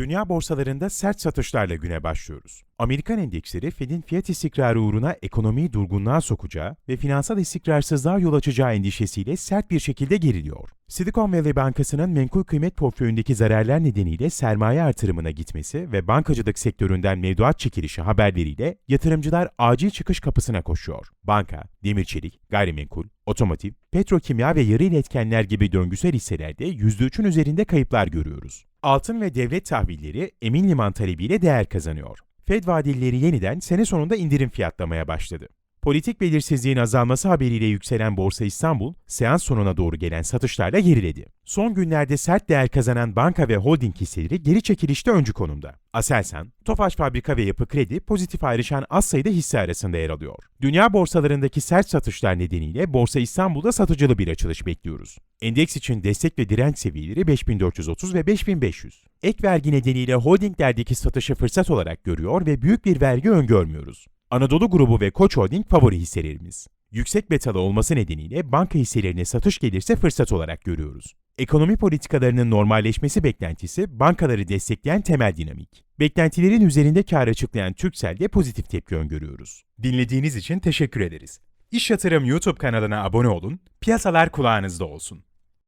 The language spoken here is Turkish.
Dünya borsalarında sert satışlarla güne başlıyoruz. Amerikan endeksleri Fed'in fiyat istikrarı uğruna ekonomiyi durgunluğa sokacağı ve finansal istikrarsızlığa yol açacağı endişesiyle sert bir şekilde geriliyor. Silicon Valley Bankası'nın menkul kıymet portföyündeki zararlar nedeniyle sermaye artırımına gitmesi ve bankacılık sektöründen mevduat çekilişi haberleriyle yatırımcılar acil çıkış kapısına koşuyor. Banka, demir çelik, gayrimenkul, otomotiv, petrokimya ve yarı iletkenler gibi döngüsel hisselerde %3'ün üzerinde kayıplar görüyoruz. Altın ve devlet tahvilleri emin liman talebiyle değer kazanıyor. Fed vadelileri yeniden sene sonunda indirim fiyatlamaya başladı. Politik belirsizliğin azalması haberiyle yükselen Borsa İstanbul, seans sonuna doğru gelen satışlarla geriledi. Son günlerde sert değer kazanan banka ve holding hisseleri geri çekilişte öncü konumda. Aselsan, Tofaş Fabrika ve Yapı Kredi pozitif ayrışan az sayıda hisse arasında yer alıyor. Dünya borsalarındaki sert satışlar nedeniyle Borsa İstanbul'da satıcılı bir açılış bekliyoruz. Endeks için destek ve direnç seviyeleri 5430 ve 5500. Ek vergi nedeniyle holdinglerdeki satışı fırsat olarak görüyor ve büyük bir vergi öngörmüyoruz. Anadolu Grubu ve Koç Holding favori hisselerimiz. Yüksek betalı olması nedeniyle banka hisselerine satış gelirse fırsat olarak görüyoruz. Ekonomi politikalarının normalleşmesi beklentisi bankaları destekleyen temel dinamik. Beklentilerin üzerinde kar açıklayan Türkcell'de pozitif tepki öngörüyoruz. Dinlediğiniz için teşekkür ederiz. İş Yatırım YouTube kanalına abone olun, piyasalar kulağınızda olsun.